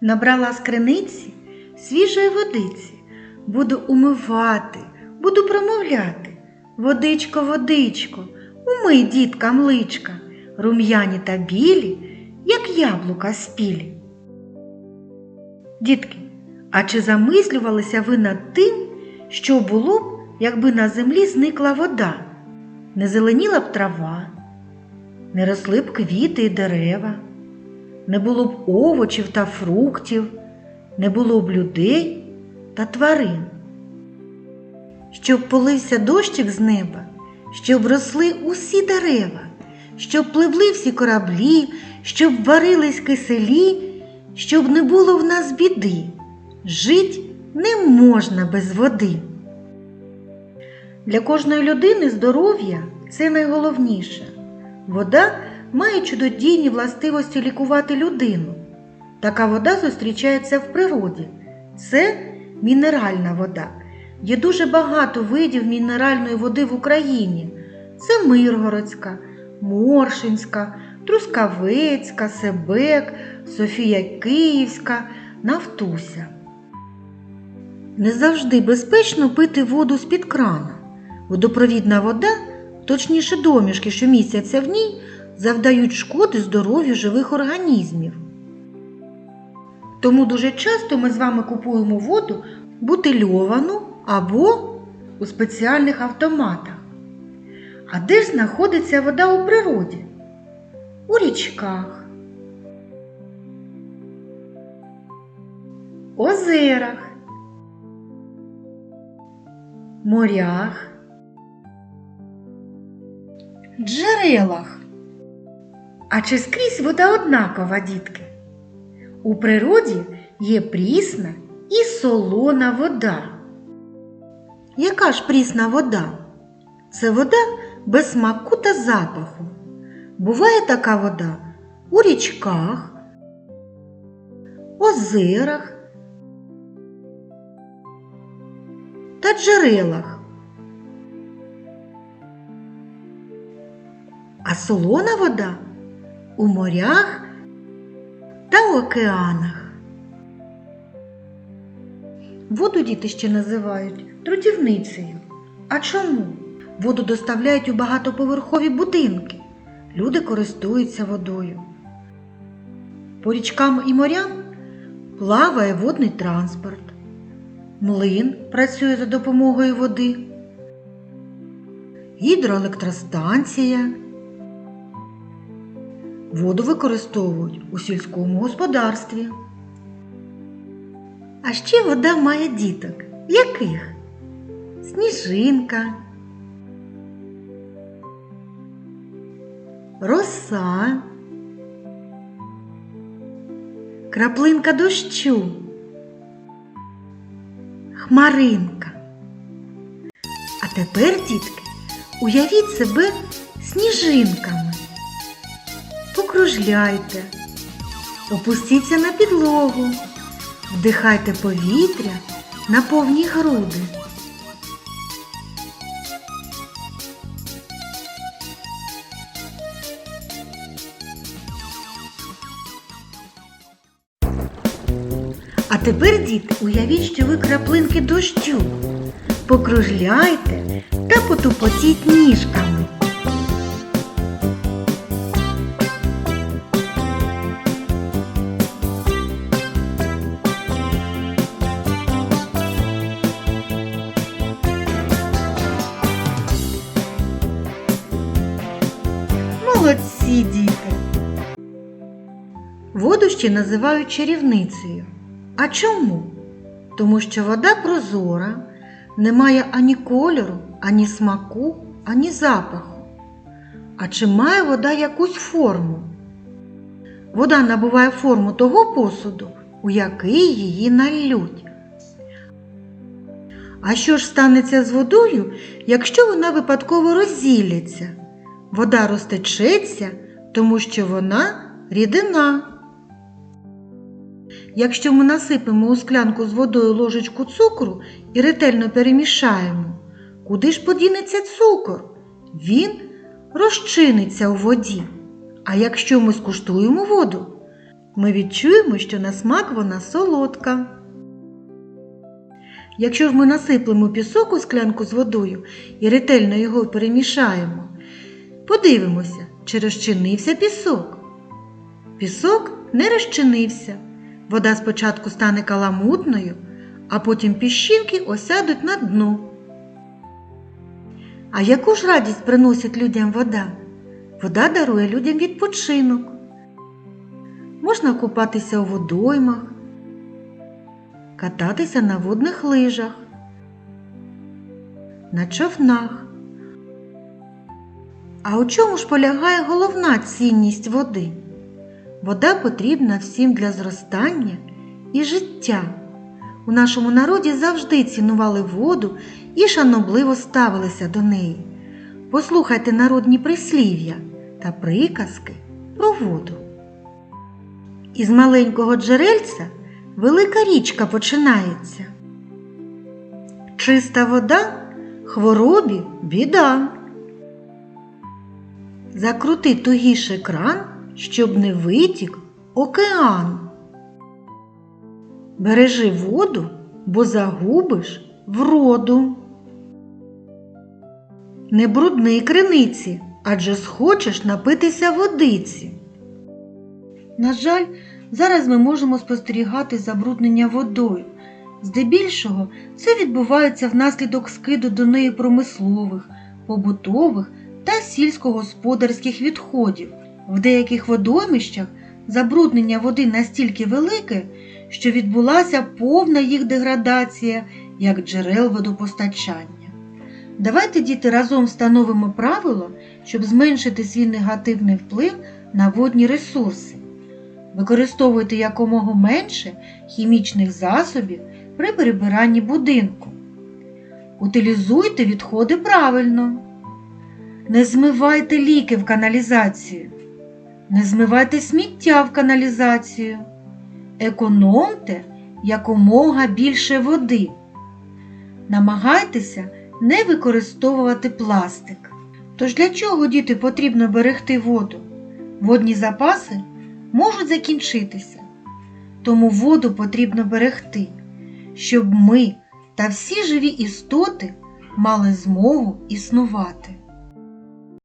Набрала з криниці свіжої водиці, буду умивати, буду промовляти. Водичко, водичко, умий діткам личка, рум'яні та білі, як яблука спілі. Дітки, а чи замислювалися ви над тим, що було б, якби на землі зникла вода? Не зеленіла б трава, не росли б квіти і дерева, не було б овочів та фруктів, не було б людей та тварин. Щоб полився дощик з неба, щоб росли усі дерева, щоб пливли всі кораблі, щоб варились киселі, щоб не було в нас біди. Жить не можна без води. Для кожної людини здоров'я це найголовніше. Вода має чудодійні властивості лікувати людину. Така вода зустрічається в природі. Це мінеральна вода. Є дуже багато видів мінеральної води в Україні. Це Миргородська, Моршинська, Трускавецька, Себек, Софія Київська, Нафтуся. Не завжди безпечно пити воду з-під крана. Водопровідна вода, точніше домішки, що містяться в ній, завдають шкоди здоров'ю живих організмів. Тому дуже часто ми з вами купуємо воду бутильовану або у спеціальних автоматах. А де ж знаходиться вода у природі? У річках, озерах, морях, джерелах. А чи скрізь вода однакова, дітки? У природі є прісна і солона вода. Яка ж прісна вода? Це вода без смаку та запаху. Буває така вода у річках, озерах та джерелах. А солона вода у морях та океанах. Воду діти ще називають трудівницею. А чому? Воду доставляють у багатоповерхові будинки. Люди користуються водою. По річкам і морям плаває водний транспорт. Млин працює за допомогою води. Гідроелектростанція. Воду використовують у сільському господарстві. А ще вода має діток. Яких? Сніжинка, роса, краплинка дощу, хмаринка. А тепер, дітки, уявіть себе сніжинками. Покружляйте, опустіться на підлогу, вдихайте повітря на повні груди. А тепер, діти, уявіть, що ви краплинки дощу. Покружляйте та потупотіть ніжками. Ще називають чарівницею. А чому? Тому що вода прозора, не має ані кольору, ані смаку, ані запаху. А чи має вода якусь форму? Вода набуває форму того посуду, у який її налють. А що ж станеться з водою, якщо вона випадково роззілється? Вода розтечеться, тому що вона рідина. Якщо ми насипемо у склянку з водою ложечку цукру і ретельно перемішаємо, куди ж подінеться цукор? Він розчиниться у воді. А якщо ми скуштуємо воду, ми відчуємо, що на смак вона солодка. Якщо ж ми насиплемо пісок у склянку з водою і ретельно його перемішаємо, подивимося, чи розчинився пісок. Пісок не розчинився. Вода спочатку стане каламутною, а потім піщинки осядуть на дно. А яку ж радість приносить людям вода? Вода дарує людям відпочинок. Можна купатися у водоймах, кататися на водних лижах, на човнах. А у чому ж полягає головна цінність води? Вода потрібна всім для зростання і життя. У нашому народі завжди цінували воду і шанобливо ставилися до неї. Послухайте народні прислів'я та приказки про воду. Із маленького джерельця велика річка починається. Чиста вода хворобі біда. Закрути тугіше кран, щоб не витік океан. Бережи воду, бо загубиш вроду. Не брудни криниці, адже схочеш напитися водиці. На жаль, зараз ми можемо спостерігати забруднення водою. Здебільшого це відбувається внаслідок скиду до неї промислових, побутових та сільськогосподарських відходів. В деяких водоймищах забруднення води настільки велике, що відбулася повна їх деградація як джерел водопостачання. Давайте, діти, разом встановимо правило, щоб зменшити свій негативний вплив на водні ресурси. Використовуйте якомога менше хімічних засобів при прибиранні будинку. Утилізуйте відходи правильно. Не змивайте ліки в каналізацію. Не змивайте сміття в каналізацію. Економте якомога більше води. Намагайтеся не використовувати пластик. Тож для чого діти потрібно берегти воду? Водні запаси можуть закінчитися. Тому воду потрібно берегти, щоб ми та всі живі істоти мали змогу існувати.